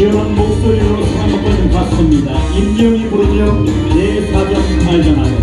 시원한 목소리로 사랑받고 받습니다. 임영이 부르죠 내 사정 알잖아요.